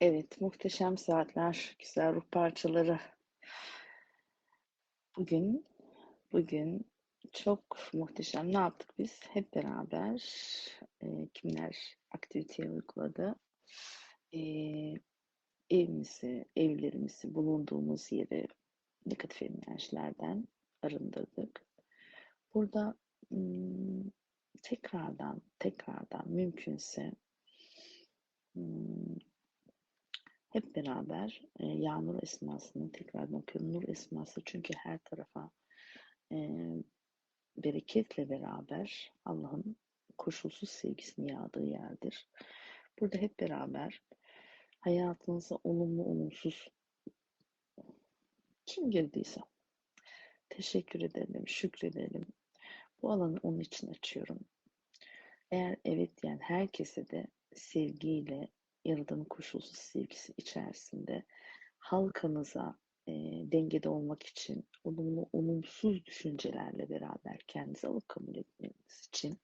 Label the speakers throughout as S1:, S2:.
S1: Evet, muhteşem saatler, güzel ruh parçaları. Bugün, bugün çok muhteşem. Ne yaptık biz? Hep beraber e, kimler aktiviteyi uyguladı? E, evimizi, evlerimizi, bulunduğumuz yeri negatif enerjilerden arındırdık. Burada hmm, tekrardan, tekrardan mümkünse hmm, hep beraber e, Yağmur esmasını tekrardan okuyorum. Nur esması çünkü her tarafa e, bereketle beraber Allah'ın koşulsuz sevgisini yağdığı yerdir. Burada hep beraber hayatınıza olumlu olumsuz kim girdiyse teşekkür edelim, şükredelim. Bu alanı onun için açıyorum. Eğer evet diyen herkese de sevgiyle Yaradan'ın koşulsuz sevgisi içerisinde halkanıza e, dengede olmak için olumlu, olumsuz düşüncelerle beraber kendinizi alıp kabul etmeniz için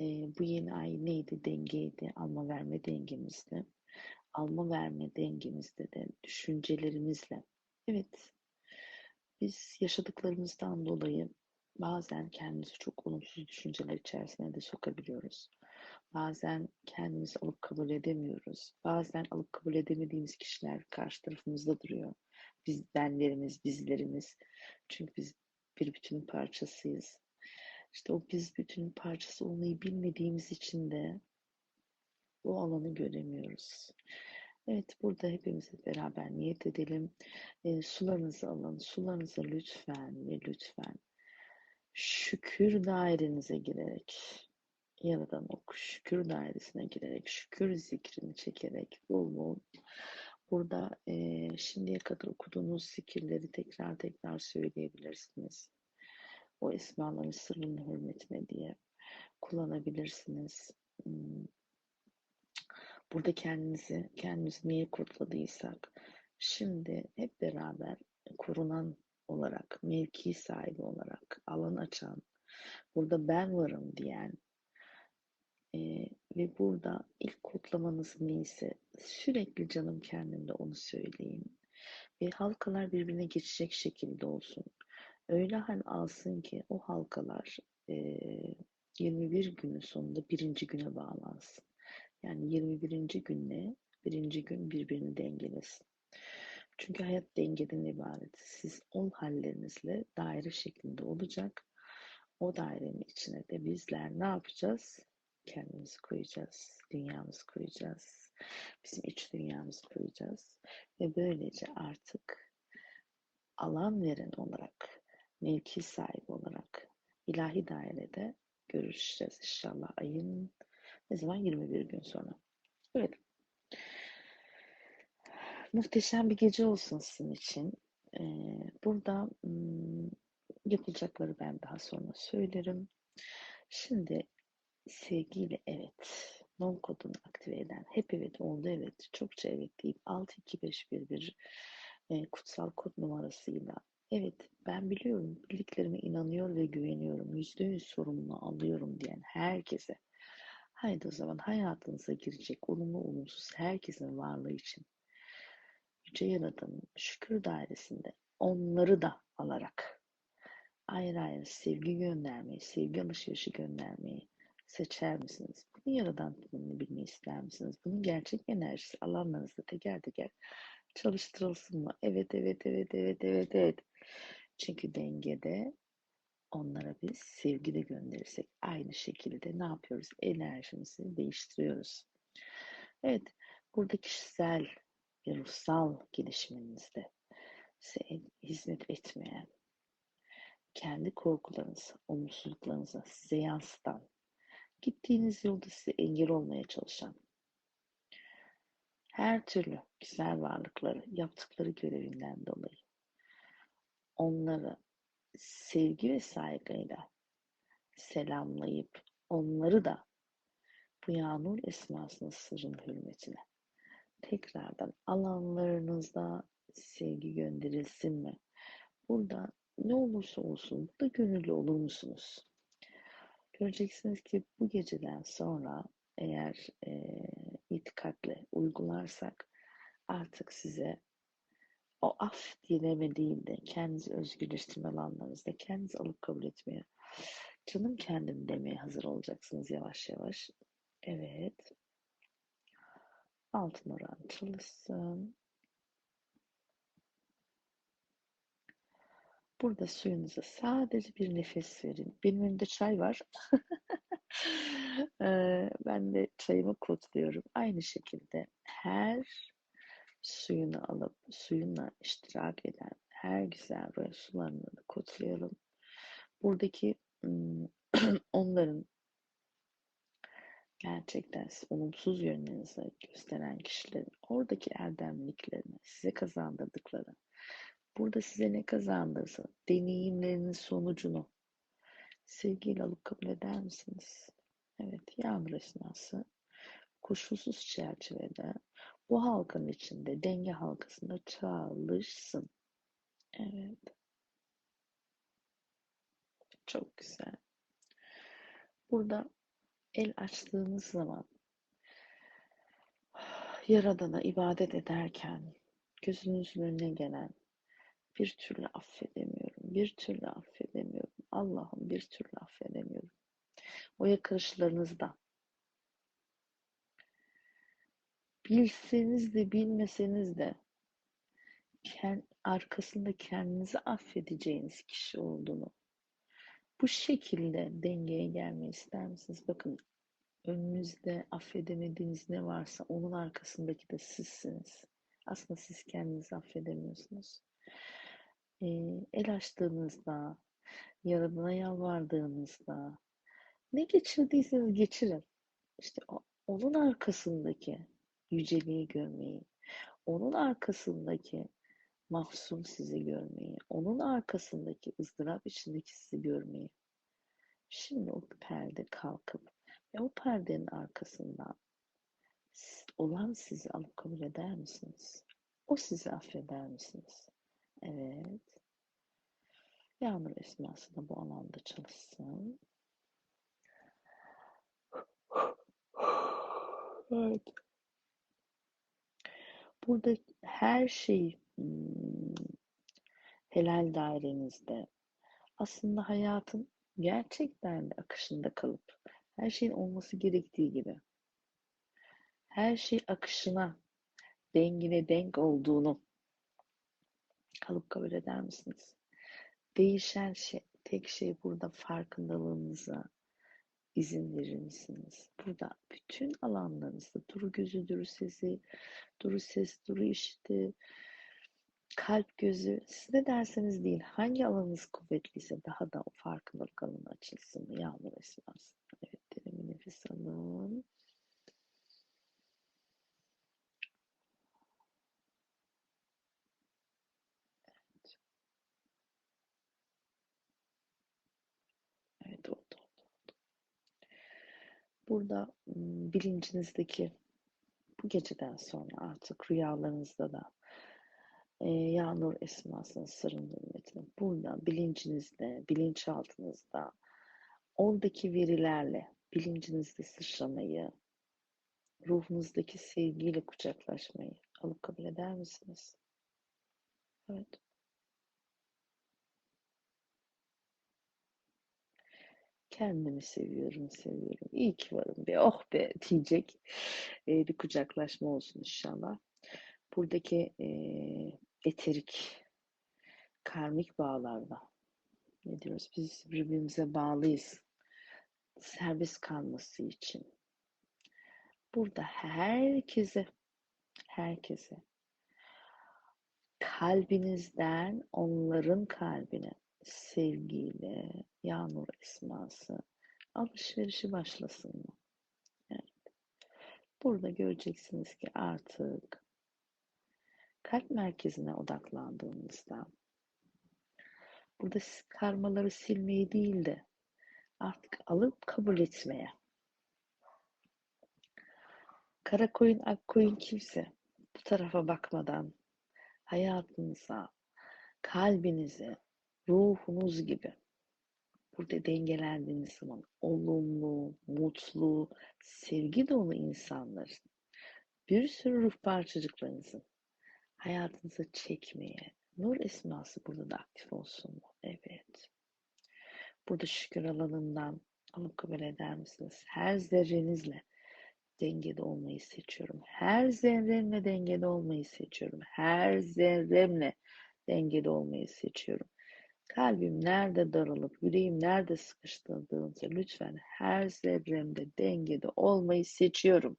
S1: e, bu yeni ay neydi? Dengeydi. Alma verme dengemizde. Alma verme dengemizde de düşüncelerimizle evet biz yaşadıklarımızdan dolayı bazen kendimizi çok olumsuz düşünceler içerisine de sokabiliyoruz. Bazen kendimizi alıp kabul edemiyoruz. Bazen alıp kabul edemediğimiz kişiler karşı tarafımızda duruyor. Biz benlerimiz, bizlerimiz. Çünkü biz bir bütünün parçasıyız. İşte o biz bütünün parçası olmayı bilmediğimiz için de o alanı göremiyoruz. Evet burada hepimiz beraber niyet edelim. E, sularınızı alın. Sularınızı lütfen ve lütfen şükür dairenize girerek Yaradan ok şükür dairesine girerek, şükür zikrini çekerek bol bol burada e, şimdiye kadar okuduğunuz zikirleri tekrar tekrar söyleyebilirsiniz. O esmaların sırrının hürmetine diye kullanabilirsiniz. Hmm. Burada kendinizi, kendimizi niye kurtladıysak şimdi hep beraber korunan olarak, mevki sahibi olarak, alan açan, burada ben varım diyen, ee, ve burada ilk kodlamanız neyse sürekli canım kendimde onu söyleyin. Ve halkalar birbirine geçecek şekilde olsun. Öyle hal alsın ki o halkalar e, 21 günün sonunda birinci güne bağlansın. Yani 21. günle birinci gün birbirini dengelesin. Çünkü hayat dengeden ibaret. Siz on hallerinizle daire şeklinde olacak. O dairenin içine de bizler ne yapacağız? Kendimizi koyacağız, dünyamızı koyacağız, bizim iç dünyamızı koyacağız ve böylece artık alan veren olarak, mevki sahibi olarak ilahi dairede görüşeceğiz inşallah ayın ne zaman 21 gün sonra. Evet. Muhteşem bir gece olsun sizin için. Ee, burada yapılacakları ben daha sonra söylerim. Şimdi sevgiyle evet. Non kodunu aktive eden hep evet oldu evet çokça evet deyip 6251 bir e, kutsal kod numarasıyla evet ben biliyorum bildiklerime inanıyor ve güveniyorum yüzde yüz sorumluluğunu alıyorum diyen herkese haydi o zaman hayatınıza girecek olumlu olumsuz herkesin varlığı için Yüce Yaradan'ın şükür dairesinde onları da alarak ayrı ayrı sevgi göndermeyi, sevgi alışverişi göndermeyi, seçer misiniz? Bunu yaradan tanımını bilmeyi ister misiniz? Bunun gerçek enerjisi alanlarınızda teker teker çalıştırılsın mı? Evet, evet, evet, evet, evet, evet. Çünkü dengede onlara biz sevgi de gönderirsek aynı şekilde ne yapıyoruz? Enerjimizi değiştiriyoruz. Evet, burada kişisel ve ruhsal gelişiminizde size hizmet etmeyen, kendi korkularınızı, umutsuzluklarınızı size yansıtan Gittiğiniz yolda size engel olmaya çalışan, her türlü güzel varlıkları yaptıkları görevinden dolayı onları sevgi ve saygıyla selamlayıp onları da bu Yağmur esmasının sırrın hürmetine tekrardan alanlarınızda sevgi gönderilsin mi? Burada ne olursa olsun burada gönüllü olur musunuz? Göreceksiniz ki bu geceden sonra eğer e, itikatle uygularsak artık size o af dileme değil de kendinizi özgürleştirme alanlarınızda kendinizi alıp kabul etmeye canım kendim demeye hazır olacaksınız yavaş yavaş. Evet. Altın oran çalışsın. Burada suyunuza sadece bir nefes verin. Benim önümde çay var. ben de çayımı kutluyorum. Aynı şekilde her suyunu alıp suyunla iştirak eden her güzel böyle sularını da kutlayalım. Buradaki onların gerçekten olumsuz yönlerinizi gösteren kişilerin oradaki erdemliklerini, size kazandırdıkları, burada size ne kazandırsa deneyimlerinin sonucunu sevgiyle alıp kabul eder misiniz? Evet, yağmur esnası koşulsuz çerçevede bu halkanın içinde denge halkasında çalışsın. Evet. Çok güzel. Burada el açtığınız zaman Yaradan'a ibadet ederken gözünüzün önüne gelen bir türlü affedemiyorum, bir türlü affedemiyorum. Allah'ım bir türlü affedemiyorum. O yakarışlarınızda bilseniz de bilmeseniz de kend, arkasında kendinizi affedeceğiniz kişi olduğunu bu şekilde dengeye gelmeyi ister misiniz? Bakın önünüzde affedemediğiniz ne varsa onun arkasındaki de sizsiniz. Aslında siz kendinizi affedemiyorsunuz. Ee, el açtığınızda, Yaradan'a yalvardığınızda ne geçirdiyseniz geçirin. İşte onun arkasındaki yüceliği görmeyi, onun arkasındaki mahzun sizi görmeyi, onun arkasındaki ızdırap içindeki sizi görmeyi. Şimdi o perde kalkıp ve o perdenin arkasından olan sizi alıp kabul eder misiniz? O sizi affeder misiniz? Evet. Yağmur esması da bu alanda çalışsın. Evet. Burada her şey helal dairenizde aslında hayatın gerçekten de akışında kalıp her şeyin olması gerektiği gibi her şey akışına dengine denk olduğunu kalıp kabul eder misiniz? Değişen şey, tek şey burada farkındalığınıza izin verir misiniz? Burada bütün alanlarınızda duru gözü, duru sesi, duru ses, duru işiti, kalp gözü, siz ne derseniz değil, hangi alanınız kuvvetliyse daha da o farkındalık alanı açılsın, yağmur esmasın. Evet, derin nefes alın. Evet. Evet, oldu, oldu, oldu. Burada bilincinizdeki bu geceden sonra artık rüyalarınızda da e, Yağnur esmasının sırrının hürmetine burada bilincinizde, bilinçaltınızda oradaki verilerle bilincinizde sıçramayı, ruhunuzdaki sevgiyle kucaklaşmayı alıp kabul eder misiniz? Evet. Kendimi seviyorum, seviyorum. İyi ki varım be, oh be diyecek e, bir kucaklaşma olsun inşallah. Buradaki e, eterik, karmik bağlarda ne diyoruz? Biz birbirimize bağlıyız. Serbest kalması için. Burada herkese, herkese kalbinizden onların kalbine sevgiyle yağmur esması alışverişi başlasın mı? Evet. Burada göreceksiniz ki artık kalp merkezine odaklandığınızda burada karmaları silmeyi değil de artık alıp kabul etmeye kara koyun ak koyun kimse bu tarafa bakmadan hayatınıza kalbinize ruhunuz gibi burada dengelendiğiniz zaman olumlu, mutlu, sevgi dolu insanların bir sürü ruh parçacıklarınızın hayatınıza çekmeye, nur esması burada da aktif olsun mu? Evet. Burada şükür alanından alıp kabul eder misiniz? Her zerrenizle dengede olmayı seçiyorum. Her zerremle dengede olmayı seçiyorum. Her zerremle dengede olmayı seçiyorum. Kalbim nerede daralıp, yüreğim nerede sıkıştırdığınızda lütfen her zerremde dengede olmayı seçiyorum.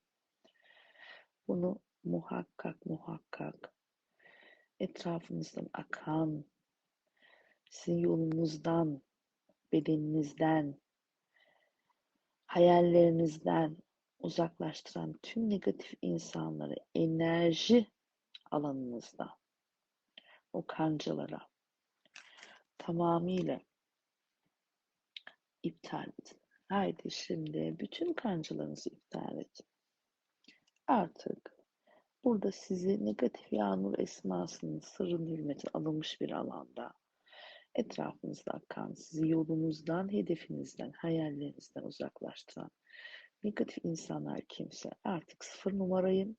S1: Bunu muhakkak muhakkak etrafınızdan akan, sizin yolunuzdan, bedeninizden, hayallerinizden uzaklaştıran tüm negatif insanları enerji alanınızda o kancalara tamamıyla iptal edin. Haydi şimdi bütün kancalarınızı iptal edin. Artık burada sizi negatif yağmur esmasının sırrın hürmeti alınmış bir alanda etrafınızda akan, sizi yolunuzdan, hedefinizden, hayallerinizden uzaklaştıran negatif insanlar kimse artık sıfır numarayım.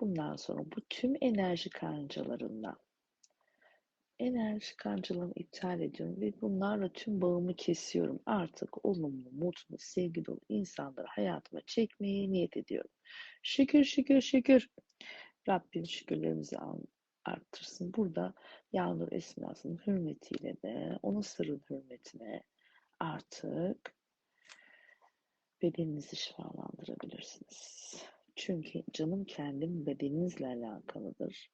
S1: Bundan sonra bu tüm enerji kancalarından enerji kancalarımı iptal ediyorum ve bunlarla tüm bağımı kesiyorum. Artık olumlu, mutlu, sevgi dolu insanları hayatıma çekmeye niyet ediyorum. Şükür şükür şükür. Rabbim şükürlerimizi arttırsın. Burada Yağmur Esması'nın hürmetiyle de onun sırrın hürmetine artık bedeninizi şifalandırabilirsiniz. Çünkü canım kendim bedeninizle alakalıdır.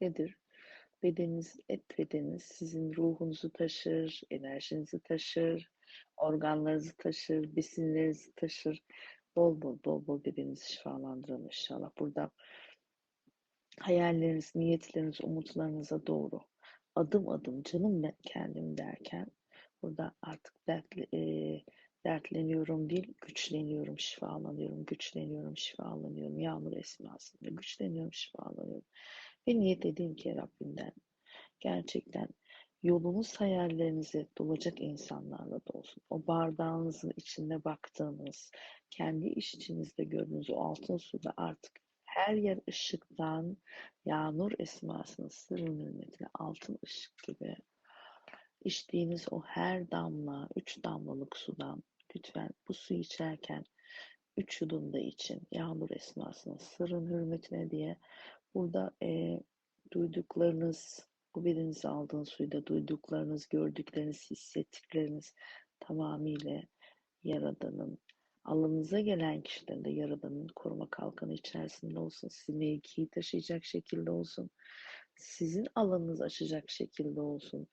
S1: Nedir? Bedeniniz, et bedeniniz sizin ruhunuzu taşır, enerjinizi taşır, organlarınızı taşır, besinlerinizi taşır. Bol bol bol bol bedeninizi şifalandırın inşallah. Burada hayalleriniz, niyetleriniz, umutlarınıza doğru adım adım canım ben kendim derken burada artık dertli, e, dertleniyorum değil, güçleniyorum, şifalanıyorum, güçleniyorum, şifalanıyorum. Yağmur esmasında güçleniyorum, şifalanıyorum. Ve niyet edeyim ki Rabbimden gerçekten yolunuz hayallerinize dolacak insanlarla da olsun. O bardağınızın içinde baktığınız, kendi iş içinizde gördüğünüz o altın suda artık her yer ışıktan, yağmur esmasının sırrın hürmetine altın ışık gibi içtiğiniz o her damla, üç damlalık sudan lütfen bu suyu içerken üç yudum da için yağmur esmasının sırrın hürmetine diye burada e, duyduklarınız, bu bedenize aldığınız suyda duyduklarınız, gördükleriniz, hissettikleriniz tamamıyla Yaradan'ın alanınıza gelen kişilerin de Yaradan'ın koruma kalkanı içerisinde olsun. Sizi mevkiyi taşıyacak şekilde olsun. Sizin alanınızı açacak şekilde olsun.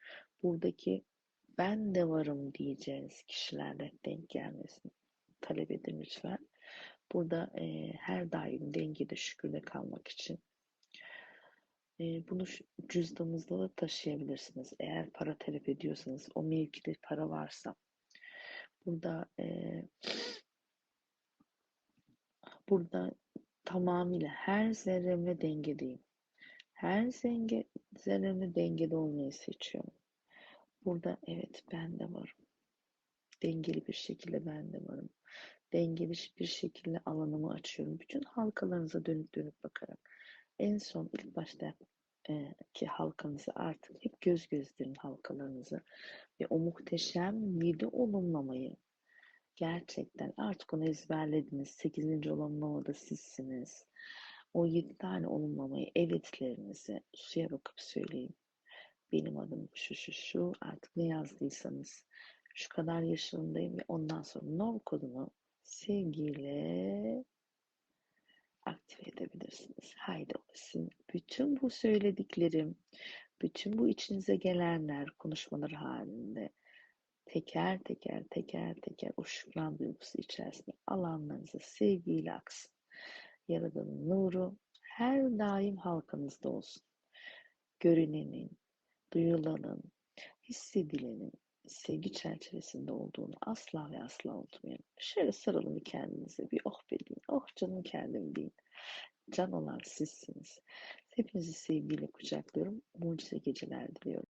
S1: Buradaki ben de varım diyeceğiniz kişilerle denk gelmesini talep edin lütfen. Burada e, her daim dengede şükürde kalmak için bunu cüzdanınızda da taşıyabilirsiniz. Eğer para talep ediyorsanız, o mevkide para varsa. Burada e, burada tamamıyla her zerremle dengedeyim. Her zenge, zerremle dengede olmayı seçiyorum. Burada evet ben de varım. Dengeli bir şekilde ben de varım. Dengeli bir şekilde alanımı açıyorum. Bütün halkalarınıza dönüp dönüp bakarak. En son ilk başta e, ki halkanızı artık hep göz gözlerin halkalarınızı ve o muhteşem yedi olumlamayı gerçekten artık onu ezberlediniz. Sekizinci olumlamada sizsiniz. O yedi tane olumlamayı evetlerinizi suya bakıp söyleyin. Benim adım şu şu şu artık ne yazdıysanız şu kadar yaşındayım ve ondan sonra nov kodunu sevgiyle aktive edebilirsiniz. Haydi olsun. Bütün bu söylediklerim, bütün bu içinize gelenler konuşmalar halinde teker teker teker teker o şükran duygusu içerisinde alanlarınıza sevgiyle aksın. Yaradanın nuru her daim halkanızda olsun. Görünenin, duyulanın, hissedilenin sevgi çerçevesinde olduğunu asla ve asla unutmayın. Şöyle sarılın kendinize bir oh be deyin. Oh canım kendim deyin. Can olan sizsiniz. Hepinizi sevgiyle kucaklıyorum. Mucize geceler diliyorum.